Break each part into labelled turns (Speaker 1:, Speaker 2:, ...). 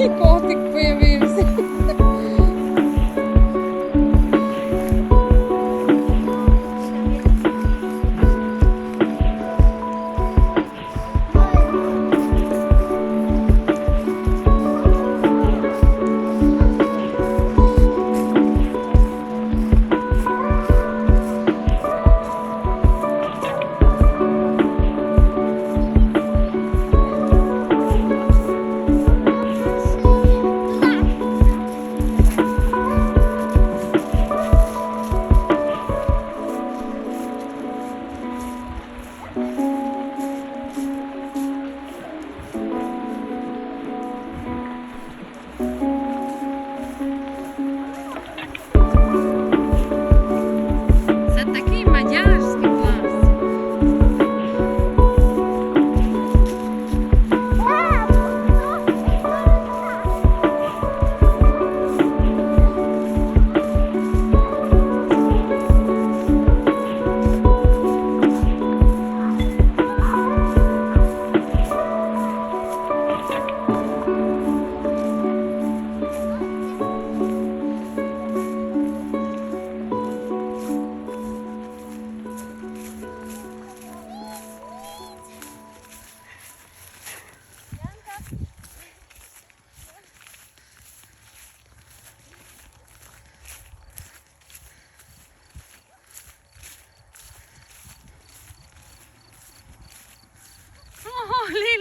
Speaker 1: І котик появився. Це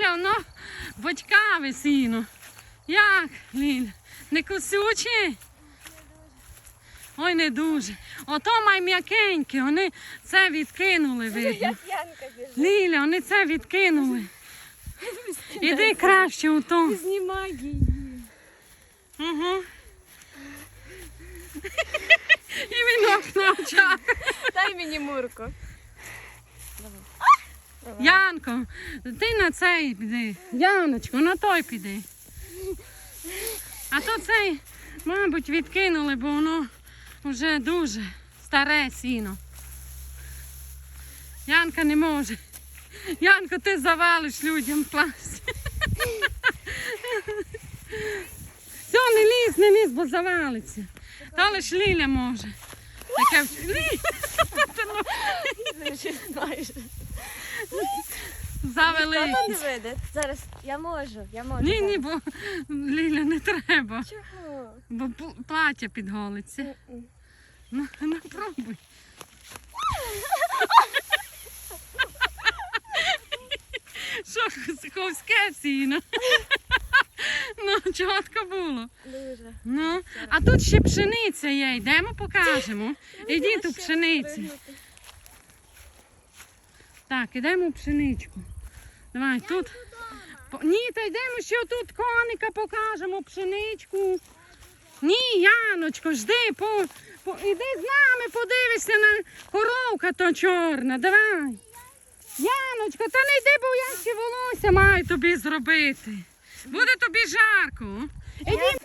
Speaker 1: Ліля, воно батькаве сіно. Як, Ліля? Не косюче? Ой, не дуже. Ото май м'якеньке, вони це відкинули, видно. Ліля, вони це відкинули. Іди краще у то.
Speaker 2: Знімай її.
Speaker 1: Угу. І вінок на очах.
Speaker 2: Дай мені мурку.
Speaker 1: Янко, ти на цей піди. Яночко, на той піди. А то цей, мабуть, відкинули, бо воно вже дуже старе сіно. Янка не може. Янко, ти завалиш людям клас. Все, не лізь, не лізь, бо завалиться. То лиш Ліля може. Таке в- Лі-
Speaker 2: Майже.
Speaker 1: завеликі.
Speaker 2: Не видить? Зараз я можу, я можу.
Speaker 1: Ні, ні, бо Ліля не треба,
Speaker 2: Чого?
Speaker 1: бо пл- плаття підголиться. Ну, ну пробуй. Що, суховське сіно? Ну, чітко було.
Speaker 2: Дуже.
Speaker 1: Ну, а тут ще пшениця є, йдемо покажемо. Ідіть у пшениці. Так, йдемо у пшеничку. Давай, тут. По- Ні, та йдемо ще тут коника покажемо, пшеничку. Ні, Яночко, жди, по, по, іди з нами, подивися на коровка то чорна. Давай. Яночко, та не йди, бо я ще волосся маю тобі зробити. Буде тобі жарко. Іди.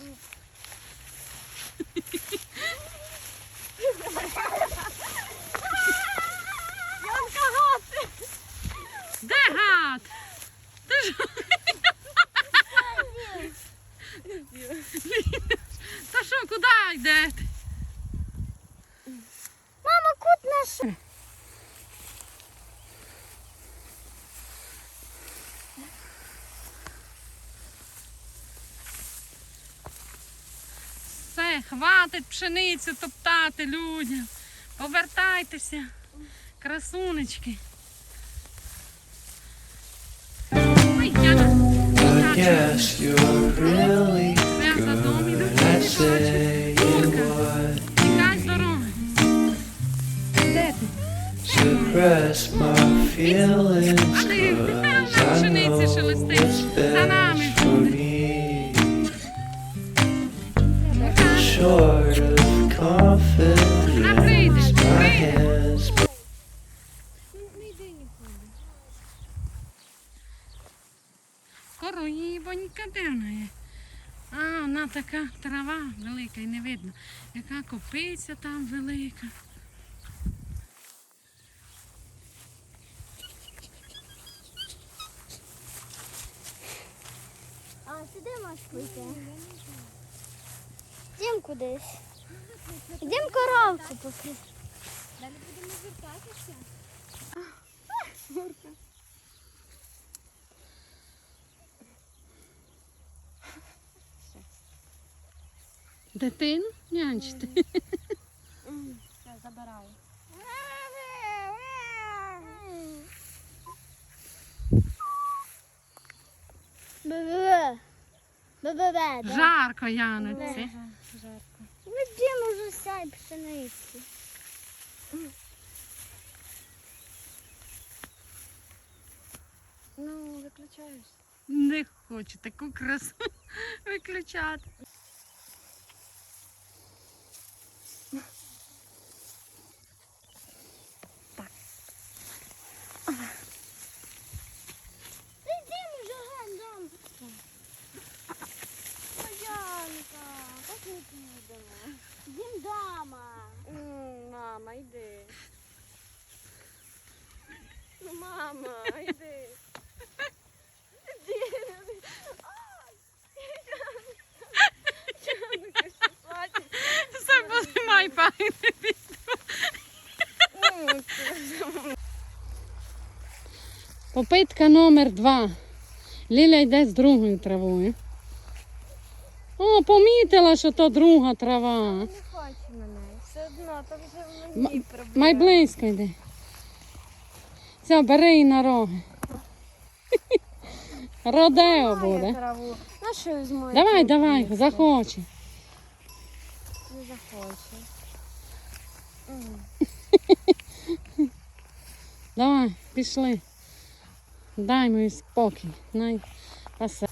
Speaker 2: Труп. Янка, гати!
Speaker 1: Де гад? Ти ж... Та що, куди йдете? Хватить пшеницю топтати людям. Повертайтеся, красунечки. Ой, Яна,
Speaker 3: I guess you're really
Speaker 1: я за дом іду.
Speaker 3: at saying what
Speaker 1: дороги.
Speaker 3: Suppress my feelings
Speaker 1: на
Speaker 3: cause I
Speaker 1: пшениці
Speaker 3: know what's
Speaker 1: де вона є? А, вона така трава велика і не видно. Яка копиця там велика.
Speaker 2: А сюди можеш пойти. Йдемо кудись. Йдемо коровку поки. Далі будемо вертатися.
Speaker 1: Дитину нянчити.
Speaker 2: Все, забираю. Бе-бе-бе. Бе-бе-бе, да?
Speaker 1: Жарко, Яночці.
Speaker 2: Жарко. Йдемо вже сяй пшениці. Ну, виключаєш.
Speaker 1: Не хочу таку красу виключати.
Speaker 2: Йдемо вже ген, дам. Янка, як ми підемо? Йдемо дома. Мама, йди. Ну, мама, йди.
Speaker 1: Все позимай, пані. Попитка номер два. Ліля йде з другою травою. О, помітила, що то друга трава.
Speaker 2: Не хочу на неї. Все одно, там вже мені проблема.
Speaker 1: Май близько йде. Все, бери і на роги. Родео буде.
Speaker 2: траву. На що візьму?
Speaker 1: Давай, давай,
Speaker 2: квітку?
Speaker 1: захоче.
Speaker 2: Не захоче.
Speaker 1: Давай, пішли. Дай мені спокій. Най пасе.